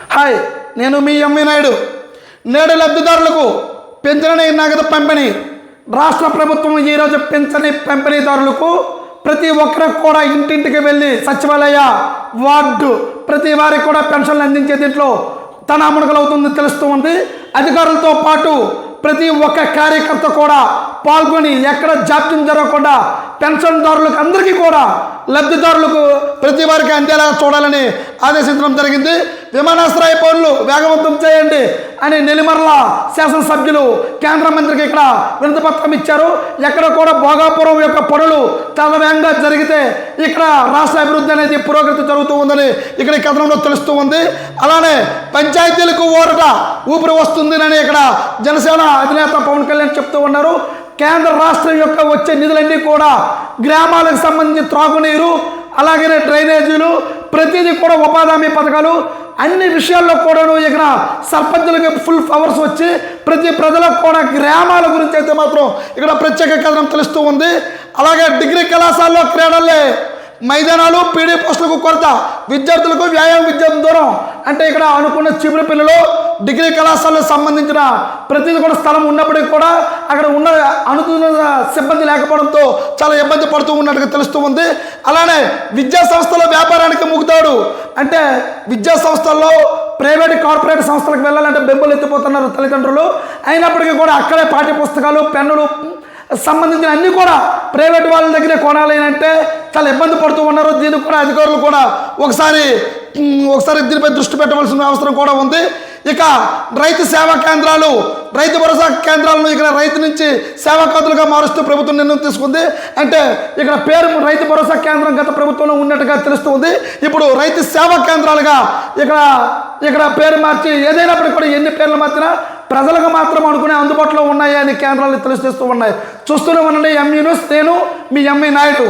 Hi నేను మీ MV Naidu. నేడు లబ్ధిదారులకు పెంచని నగదు పంపిణీ రాష్ట్ర ప్రభుత్వం ఈరోజు పెంచని పంపిణీదారులకు ప్రతి ఒక్కరికి కూడా ఇంటింటికి వెళ్ళి సచివాలయ వార్డు ప్రతి వారికి కూడా పెన్షన్లు అందించే దీంట్లో తన అమలుగలవుతుంది తెలుస్తూ ఉంది. అధికారులతో పాటు ప్రతి ఒక్క కార్యకర్త కూడా పాల్గొని ఎక్కడ జాప్యం జరగకుండా పెన్షన్దారులకు అందరికీ కూడా లబ్ధిదారులకు ప్రతి వారికి అందేలా చూడాలని ఆదేశించడం జరిగింది. విమానాశ్రయ పనులు వేగవంతం చేయండి అని నెలిమర్ల శాసనసభ్యులు కేంద్ర మంత్రికి ఇక్కడ వినతిపత్రం ఇచ్చారు. ఎక్కడ కూడా భోగాపురం యొక్క పనులు చాలా వేగంగా జరిగితే ఇక్కడ రాష్ట్ర అభివృద్ధి అనేది పురోగతి జరుగుతూ ఉందని ఇక్కడ కథనంలో తెలుస్తూ ఉంది. అలానే పంచాయతీలకు ఓరట ఊపిరి వస్తుందని ఇక్కడ జనసేన అధినేత పవన్ కళ్యాణ్ చెప్తూ ఉన్నారు. కేంద్ర రాష్ట్రం యొక్క వచ్చే నిధులన్నీ కూడా గ్రామాలకు సంబంధించి త్రాగునీరు అలాగనే డ్రైనేజీలు ప్రతిదీ కూడా ఉపాధి పథకాలు అన్ని విషయాల్లో కూడాను ఇక్కడ సర్పంచులకి ఫుల్ పవర్స్ వచ్చి ప్రతి ప్రజలకు కూడా గ్రామాల గురించి అయితే మాత్రం ఇక్కడ ప్రత్యేక కథనం తెలుస్తూ ఉంది. అలాగే డిగ్రీ కళాశాలలో క్రీడలే మైదానాలు పీడీ పోస్టులకు కొరత విద్యార్థులకు వ్యాయామ విద్యం దూరం. అంటే ఇక్కడ అనుకున్న చీపుల పిల్లలు డిగ్రీ కళాశాలకు సంబంధించిన ప్రతిదీ కూడా స్థలం ఉన్నప్పటికీ కూడా అక్కడ ఉన్న అనుకున్న సిబ్బంది లేకపోవడంతో చాలా ఇబ్బంది పడుతూ ఉన్నట్టుగా తెలుస్తూ ఉంది. అలానే విద్యా సంస్థలో వ్యాపారానికి ముగుతాడు అంటే విద్యా సంస్థల్లో ప్రైవేట్ కార్పొరేట్ సంస్థలకు వెళ్ళాలంటే బెంబులు ఎత్తిపోతున్నారు తల్లిదండ్రులు. అయినప్పటికీ కూడా అక్కడే పాఠ్య పుస్తకాలు పెన్నులు సంబంధించిన అన్ని కూడా ప్రైవేట్ వాళ్ళ దగ్గరే కొనాలి అంటే చాలా ఇబ్బంది పడుతూ ఉన్నారు. దీనికి కూడా అధికారులు కూడా ఒకసారి ఒకసారి దీనిపై దృష్టి పెట్టవలసిన అవసరం కూడా ఉంది. ఇక రైతు సేవా కేంద్రాలు రైతు భరోసా కేంద్రాలను ఇక్కడ రైతు నుంచి సేవా మారుస్తూ ప్రభుత్వం నిర్ణయం తీసుకుంది. అంటే ఇక్కడ పేరు రైతు భరోసా కేంద్రం గత ప్రభుత్వంలో ఉన్నట్టుగా తెలుస్తుంది ఇప్పుడు రైతు సేవా కేంద్రాలుగా ఇక్కడ ఇక్కడ పేరు మార్చి ఏదైనప్పటికీ కూడా ఎన్ని పేర్లు మార్చినా ప్రజలకు మాత్రం అనుకునే అందుబాటులో ఉన్నాయి అని కేంద్రాలు తెలుస్తూ ఉన్నాయి. చూస్తూనే ఉండండి ఎంఈ న్యూస్ నేను మీ ఎంఈ నాయుడు.